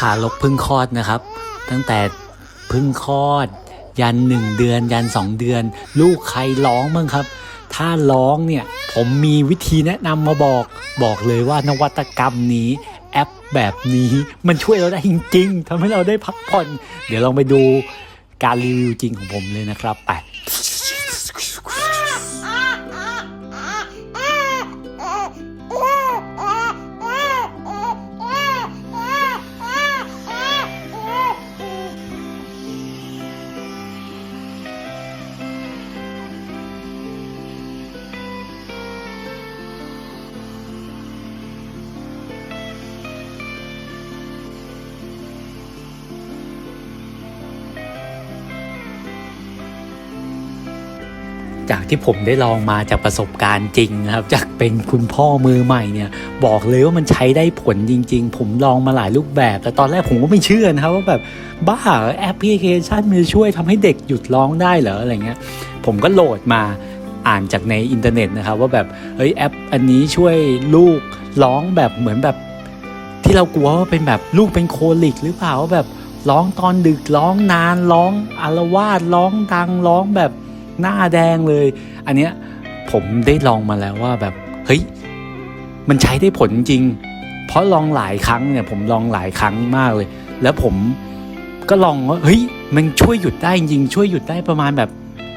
ทารกพึ่งคลอดนะครับ ตั้งแต่พึ่งคลอด ยันหนึ่งเดือน ยันสองเดือน ลูกใครร้องบ้างครับ ถ้าร้องเนี่ยผมมีวิธีแนะนำมาบอกบอกเลยว่านวัตกรรมนี้แอปแบบนี้มันช่วยเราได้จริงๆทำให้เราได้พักผ่อน เดี๋ยวลองไปดูการรีวิวจริงของผมเลยนะครับไป จากที่ผมได้ลองมาจากประสบการณ์จริงนะครับ จากเป็นคุณพ่อมือใหม่เนี่ย บอกเลยว่ามันใช้ได้ผลจริง ๆ ผมลองมาหลายรูปแบบ แต่ตอนแรกผมก็ไม่เชื่อนะครับว่าแบบบ้าแอปพลิเคชันมันจะช่วยทำให้เด็กหยุดร้องได้เหรออะไรเงี้ย ผมก็โหลดมาอ่านจากในอินเทอร์เน็ตนะครับ ว่าแบบเฮ้ยแอป อันนี้ช่วยลูกร้องแบบเหมือนแบบ ที่เรากลัวว่าเป็นแบบลูกเป็นโคลิก หรือเปล่าว่าแบบร้องตอนดึกร้องนานร้องอารวาสร้องดังร้องแบบ หน้าแดงเลย อันเนี้ยผมได้ลองมาแล้วว่าแบบเฮ้ยมันใช้ได้ผลจริง เพราะลองหลายครั้งเนี่ยผมลองหลายครั้งมากเลย แล้วผมก็ลองว่าเฮ้ยมันช่วยหยุดได้จริงช่วยหยุดได้ประมาณแบบ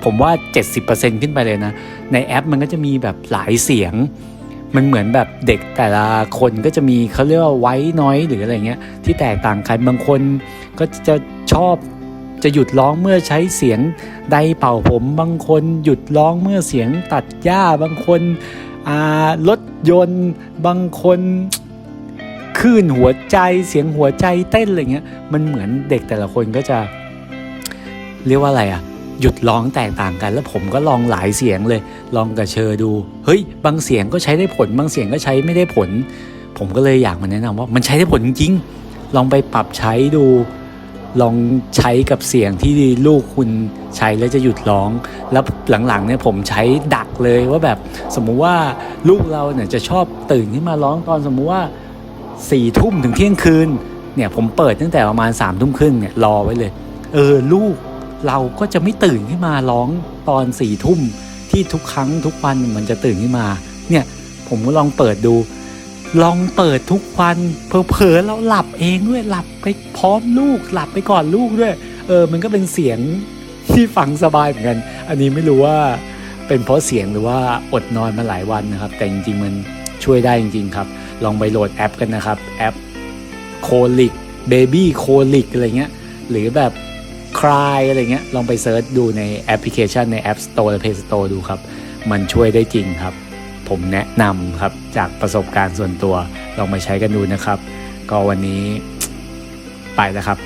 ผมว่า 70%ขึ้นไปเลยนะ ในแอปมันก็จะมีแบบหลายเสียง มันเหมือนแบบเด็กแต่ละคนก็จะมีเขาเรียกว่าไว้น้อยหรืออะไรเงี้ยที่แตกต่างกันบางคนก็จะชอบ จะหยุดร้องเมื่อใช้เสียงไดเป่าผม บางคนหยุดร้องเมื่อเสียงตัดหญ้าบางคนรถยนต์ บางคนคลื่นหัวใจเสียงหัวใจเต้นอะไรเงี้ยมันเหมือนเด็กแต่ละคนก็จะ เรียกว่าอะไรอะหยุดร้องแตกต่างกัน แล้วผมก็ลองหลายเสียงเลย ลองกับเชอดู เฮ้ย บางเสียงก็ใช้ได้ผล บางเสียงก็ใช้ไม่ได้ผล ผมก็เลยอยากมาแนะนำว่ามันใช้ได้ผลจริงลองไปปรับใช้ดู ลองใช้กับเสียงที่ลูกคุณใช้แล้วจะหยุดร้อง แล้วหลังๆเนี่ยผมใช้ดักเลยว่าแบบสมมุติว่าลูกเราเนี่ยจะชอบตื่นขึ้นมาร้องตอนสมมุติว่าสี่ทุ่มถึงเที่ยงคืนเนี่ยผมเปิดตั้งแต่ประมาณสามทุ่มครึ่งเนี่ยรอไว้เลย เออลูกเราก็จะไม่ตื่นขึ้นมาร้องตอนสี่ทุ่มที่ทุกครั้งทุกวันมันจะตื่นขึ้นมา เนี่ยผมก็ลองเปิดดู ลองเปิดทุกวันเผลอๆเราหลับเองด้วยหลับไปพร้อมลูกหลับไปก่อนลูกด้วย เออ มันก็เป็นเสียงที่ฟังสบายเหมือนกัน อันนี้ไม่รู้ว่าเป็นเพราะเสียงหรือว่าอดนอนมาหลายวันนะครับ แต่จริงๆมันช่วยได้จริงๆครับ ลองไปโหลดแอปกันนะครับ แอปโคลิกเบบี้โคลิกอะไรเงี้ย หรือแบบคลายอะไรเงี้ย ลองไปเซิร์ชดูในแอปพลิเคชันใน App Store และ Play Store ดูครับ มันช่วยได้จริงครับ ผมแนะนำครับจากประสบการณ์ส่วนตัวลองมาใช้กันดูนะครับ ก็วันนี้ไปแล้วครับ